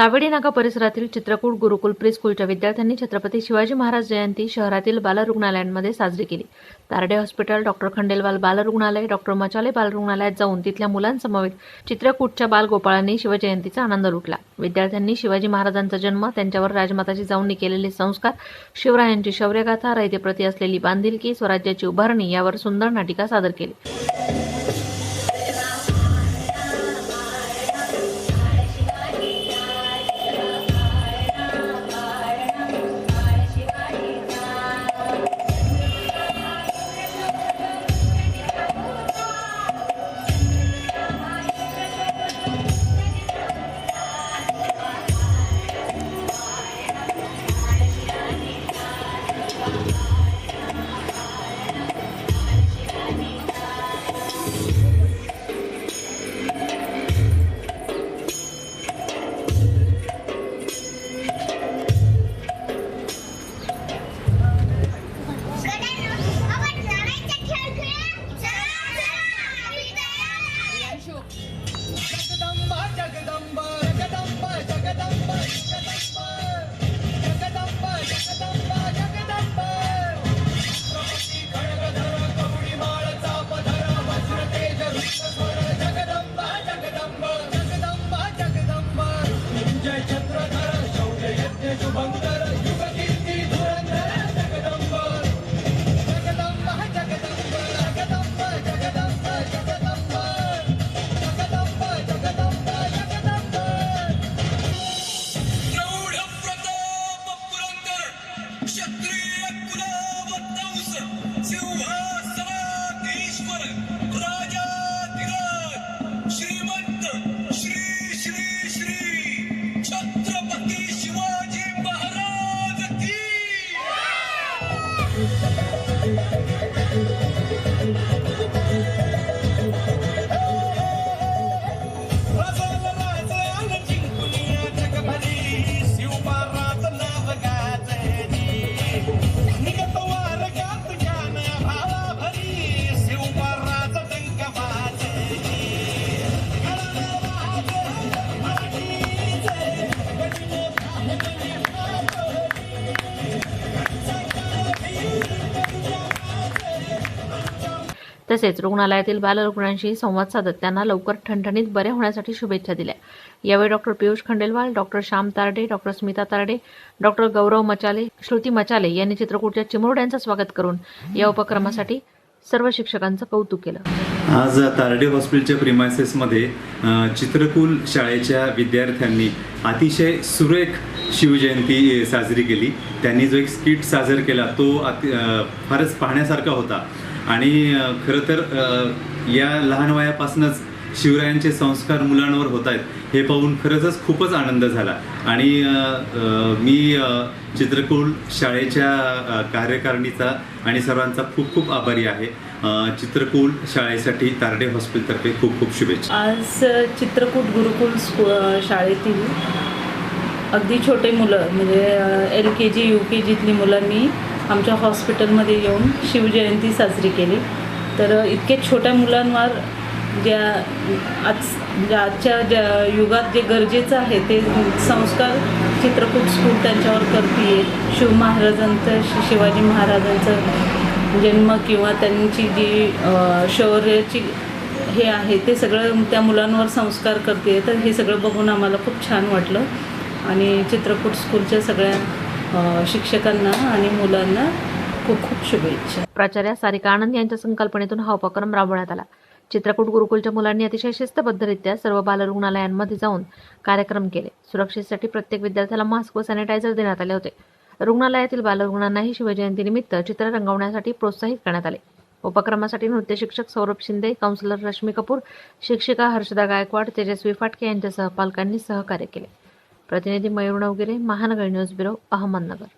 सावेडी नाका परिसरातील चित्रकूट गुरुकुल प्री स्कूलच्या विद्यार्थ्यांनी छत्रपती शिवाजी महाराज जयंती शहरातील बालरुग्णालयांमध्ये साजरी केली. तारडे हॉस्पिटल डॉक्टर खंडेलवाल बालरुग्णालय डॉक्टर मचाले बालरुग्णालयात जाऊन तिथल्या मुलांसमवेत चित्रकूटच्या बालगोपाळांनी शिवजयंतीचा आनंद लुटला. विद्यार्थ्यांनी शिवाजी महाराजांचा जन्म त्यांच्यावर राजमाताची जिजाऊंनी केलेले संस्कार शिवरायांची शौर्यगाथा रयतेप्रती असलेली बांधिलकी स्वराज्याची उभारणी यावर सुंदर नाटिका सादर केली. तसेच रुग्णालयातील बालरुग्णांशी संवाद साधत त्यांना लवकर ठणठणीत बरे होण्यासाठी शुभेच्छा दिल्या. यावेळी doctor Piyush Khandelwal doctor Shyam Tarade doctor Smita Tarade doctor Gaurav Machale Shruti Machale यांनी चित्रकूटच्या चिमुरड्यांचं स्वागत करून या उपक्रमासाठी सर्व शिक्षकांचं कौतुक केलं. आज तारडे हॉस्पिटलच्या प्रिमायसेसमध्ये चित्रकूल चित्रकुल शाळेच्या विद्यार्थ्यांनी अतिशय सुरेख शिवजयंती साजरी केली. त्यांनी जो एक स्किट साजर केला तो अति फारच पाहण्यासारखा होता. आणि खरं तर या लहान वयापासूनच शिवरायांचे संस्कार मुलांवर होत आहेत हे पाहून खरंच खूपच आनंद झाला. आणि मी चित्रकुल शाळेच्या कार्यकारिणीचा आणि सर्वांचा खूप खूप आभारी आहे. चित्रकूल चित्रकुल शाळेसाठी तारडे हॉस्पिटलतर्फे खूप खूप शुभेच्छा. आज चित्रकूट गुरुकुल स्कू शाळेतील अगदी छोटे मुलं म्हणजे एल के जी यू के जीतली मुलांनी आमच्या हॉस्पिटलमध्ये येऊन शिवजयंती साजरी केली. तर इतके छोट्या मुलांवर ज्या आज ज्या आजच्या ज्या युगात जे गरजेचं आहे ते संस्कार चित्रकूट स्कूल त्यांच्यावर करते शिव महाराजांचं शिवाजी महाराजांचं जन्म किंवा त्यांची जी शौर्याची हे आहे ते सगळं त्या मुलांवर संस्कार करते तर हे सगळं बघून आम्हाला खूप छान वाटलं. आणि चित्रकूट स्कूलच्या सगळ्या शिक्षकांना आणि मुलांना खूप खूप शुभेच्छा. प्राचार्या सारिका आनंद यांच्या संकल्पनेतून हा उपक्रम राबवण्यात आला. चित्रकूट गुरुकुलच्या मुलांनी अतिशय शिस्तबद्धरित्या सर्व बालरुग्णालयांमध्ये जाऊन कार्यक्रम केले. सुरक्षेसाठी प्रत्येक विद्यार्थ्याला मास्क व सॅनिटायझर देण्यात आले होते. रुग्णालयातील बालरुग्णांनाही शिवजयंतीनिमित्त चित्र रंगवण्यासाठी प्रोत्साहित करण्यात आले. उपक्रमासाठी नृत्य शिक्षक सौरभ शिंदे काउन्सिलर रश्मी कपूर शिक्षिका हर्षदा गायकवाड तेजस्वी फाटके यांच्यासह पालकांनी सहकार्य केले. प्रतिनिधी मयूर नवगिरे महानगर न्यूज ब्युरो अहमदनगर.